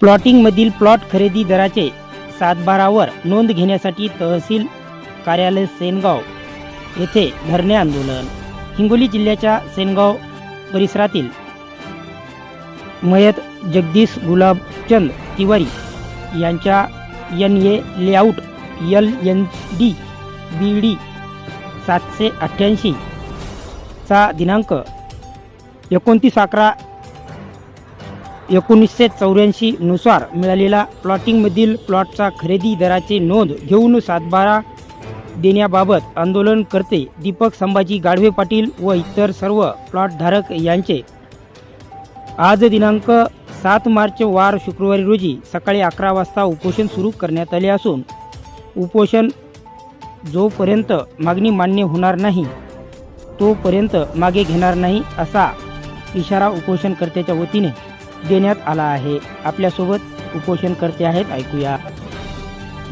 प्लॉटिंगमधील plot खरेदी दराचे सातबारावर नोंद घेण्यासाठी तहसील कार्यालय सेनगाव येथे धरणे आंदोलन. हिंगोली जिल्ह्याच्या सेनगाव परिसरातील मयत जगदीश गुलाबचंद तिवारी यांच्या N A layout L N D B D सातशे अठ्ठ्याऐंशी चा दिनांक एकोणतीस अकरा एकोणीसशे चौऱ्याऐंशी नुसार मिळालेला प्लॉटिंगमधील प्लॉटचा खरेदी दराची नोंद घेऊन सातबारा देण्याबाबत आंदोलनकर्ते दीपक संभाजी गाढवे पाटील व इतर सर्व प्लॉटधारक यांचे. आज दिनांक सात मार्च वार शुक्रवारी रोजी सकाळी अकरा वाजता उपोषण सुरू करण्यात आले असून उपोषण जोपर्यंत मागणी मान्य होणार नाही तोपर्यंत मागे घेणार नाही असा इशारा उपोषणकर्त्याच्या वतीने देण्यात आला आहे. आपल्यासोबत उपोषणकर्ते आहेत. ऐकूया.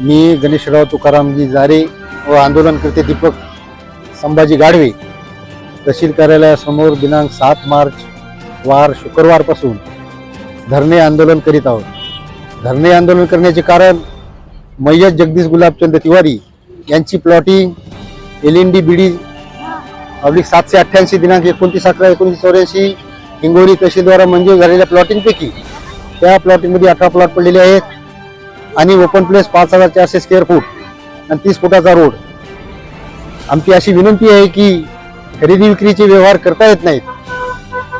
मी गणेशराव तुकारामजी जारे व आंदोलनकर्ते दीपक संभाजी गाढवे तहसील कार्यालयासमोर दिनांक सात मार्च वार शुक्रवारपासून धरणे आंदोलन करीत आहोत. धरणे आंदोलन करण्याचे कारण मय्यत जगदीश गुलाबचंद तिवारी यांची plotting L N D B D public सातशे अठ्ठ्याऐंशी दिनांक एकोणतीस अकरा एकोणीसशे चौऱ्याऐंशी हिंगोली तहसीलद्वारा मंजूर म्हणजे झालेल्या प्लॉटिंगपैकी त्या प्लॉटिंगमध्ये अठरा प्लॉट पडलेले आहेत. आणि ओपन प्लेस पाच हजार चारशे स्क्वेअर फूट आणि तीस फुटाचा रोड आमची अशी विनंती आहे की खरेदी विक्रीचे व्यवहार करता येत नाहीत.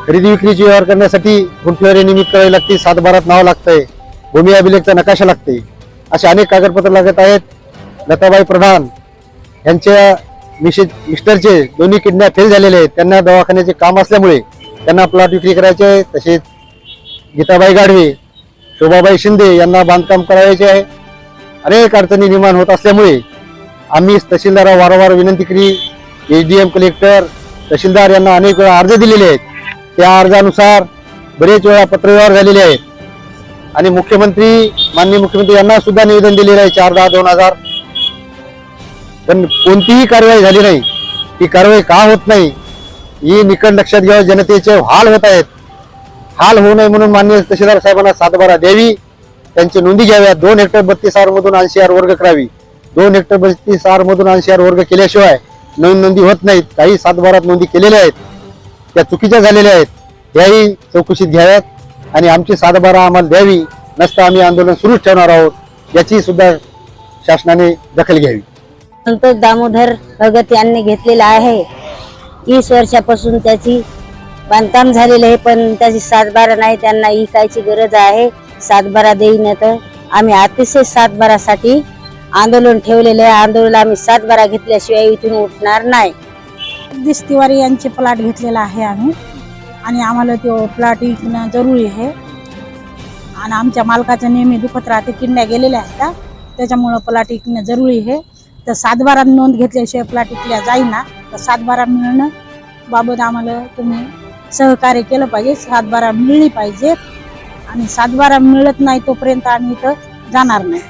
खरेदी विक्रीचे व्यवहार करण्यासाठी गुंठेवारी निमित्त करावी लागते सातबारात नाव लागतंय भूमी अभिलेखचा नकाशा लागते. असे अनेक कागदपत्र लागत आहेत. लताबाई प्रधान यांच्या मिशे मिस्टरचे दोन्ही किडनॅप फेल झालेले आहेत. त्यांना दवाखान्याचे काम असल्यामुळे त्यांना प्लॉट विक्री करायचे आहे. तसेच गीताबाई गाढवे शोभाबाई शिंदे यांना बांधकाम करायचे आहे. अनेक अडचणी निर्माण होत असल्यामुळे आम्ही तहसीलदारा वारंवार विनंती केली. एच डी एम कलेक्टर तहसीलदार यांना अनेक वेळा अर्ज दिलेले आहेत. त्या अर्जानुसार बरेच वेळा पत्रव्यवहार झालेले आहेत. आणि मुख्यमंत्री माननीय मुख्यमंत्री यांना सुद्धा निवेदन दिलेलं आहे चार दहा दोन हजार. पण कोणतीही कारवाई झाली नाही. ती कारवाई का होत नाही? ही निकट लक्षात घ्यावं जनतेचे हाल होत आहेत. हाल होऊ नये म्हणून मान्य तहसीलदार साहेबांना सातबारा द्यावी. त्यांची नोंदी घ्याव्या. दोन हेक्टर बत्तीस आर मधून ऐंशी आर वर्ग करावी. दोन हेक्टर बत्तीस आर मधून ऐंशी आर वर्ग केल्याशिवाय नवीन नोंदी होत नाहीत. काही सातबारात नोंदी केलेल्या आहेत. त्या चुकीच्या झालेल्या आहेत. याही चौकशीत घ्याव्यात आणि आमची सातबारा आम्हाला द्यावी. नसता आम्ही आंदोलन सुरूच ठेवणार आहोत. याची सुद्धा शासनाने दखल घ्यावी. संतोष दामोदर भगत यांनी घेतलेला आहे. वीस वर्षापासून त्याची बांधकाम झालेलं आहे पण त्याची सातबारा नाही त्यांना इकायची गरज आहे. सातबारा देईन तर आम्ही अतिशय सातबारासाठी आंदोलन ठेवलेले आहे. आंदोलन आम्ही सातबारा घेतल्याशिवाय इथून उठणार नाही. जगदीश तिवारी यांचे प्लॉट घेतलेला आहे आम्ही. आणि आम्हाला तो प्लॉट विकणं जरुरी आहे. आणि आमच्या मालकाचं नेहमी दुखत राहते किंड्या गेलेल्या आहेत का? त्याच्यामुळं प्लॉट विकणं जरुरी आहे. तर सातबारा नोंद घेतल्याशिवाय प्लॉट विकल्या जाईना. सातबारा मिळणं बाबत आम्हाला तुम्ही सहकार्य केलं पाहिजे. सातबारा मिळली पाहिजे आणि सातबारा मिळत नाही तोपर्यंत आम्ही इथं जाणार नाही.